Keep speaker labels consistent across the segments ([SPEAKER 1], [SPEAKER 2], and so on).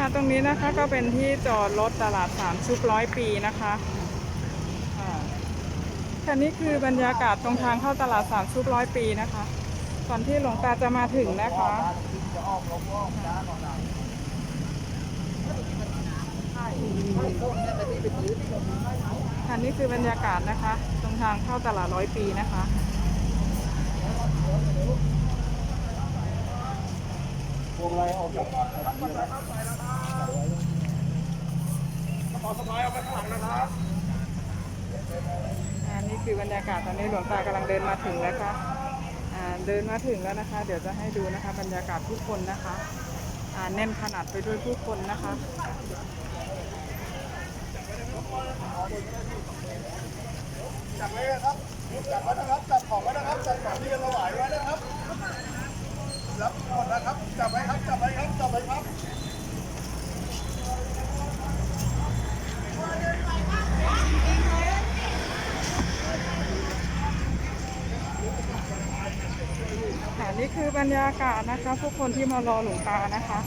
[SPEAKER 1] คะตรงนี้นะคะก็เป็นที่จอดรถตลาดสามชุกร้อยปีนะคะอ่าค่ะนี่คือบรรยากาศตรงทางเข้าตลาดสามชุกร้อยปีนะคะก่อนที่หลวงตาจะมาถึงนะคะค่ะนี่คือบรรยากาศนะคะ ตรงทางเข้าตลาดร้อยปีนะคะ
[SPEAKER 2] วงไรออกจาก
[SPEAKER 1] อ่านี่คือบรรยากาศตอนนี้หลวงตากำลังเดินมาถึงแล้วค่ะอ่าเดินมาถึงแล้วนะคะ เดี๋ยวจะให้ดูนะคะ บรรยากาศผู้คนนะคะอ่าแน่นขนาดไปด้วยผู้คนนะคะ
[SPEAKER 2] จับไว้นะครับจับไว้นะครับจับของไว้นะครับจับของที่ยังถวายไว้นะครับรับหมดนะครับ จับไว้ครับ จับไว้ครับ จับไว้ครับ
[SPEAKER 1] ค่ะ นี่คือบรรยากาศนะคะผู้คนที่มารอหลวงตานะคะ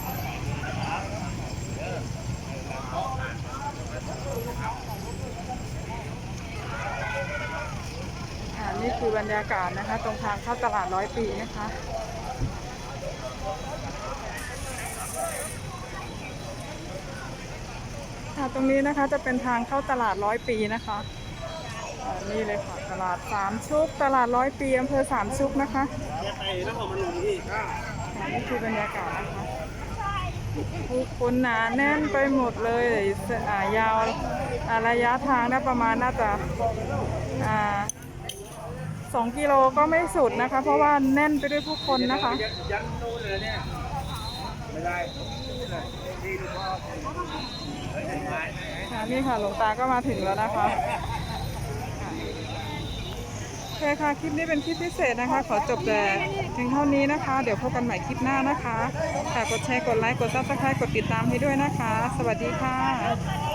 [SPEAKER 1] นี่คือบรรยากาศนะคะ ตรงทางเข้าตลาดร้อยปีนะคะค่ะตรงนี้นะคะจะเป็นทางเข้าตลาดร้อยปีนะคะ นี่เลยค่ะ ตลาดสามชุก ตลาดร้อยปีอำเภอสามชุกนะคะ
[SPEAKER 2] ไปนครพนมนี่ค่ะ
[SPEAKER 1] ค่ะนี่คือบรรยากาศนะคะผู้คนหนาแน่นไปหมดเลยอ่ายาวาระยะทางน่าประมาณน่าจะอ่าสองกิโลก็ไม่สุดนะคะ เพราะว่าแน่นไปด้วยผู้คนนะคะ
[SPEAKER 2] ยันโนเลยเนี่ยไม่ได้ที่ลูกพ่อ
[SPEAKER 1] ค่ะนี่ค่ะหลวงตาก็มาถึงแล้วนะคะ เคค่ะ คลิปนี้เป็นคลิปพิเศษนะคะ ขอจบแต่เพียงเท่านี้นะคะ เดี๋ยวพบกันใหม่คลิปหน้านะคะฝากกดแชร์ กดไลค์ กดซับสไครต์กดติดตามให้ด้วยนะคะ สวัสดีค่ะ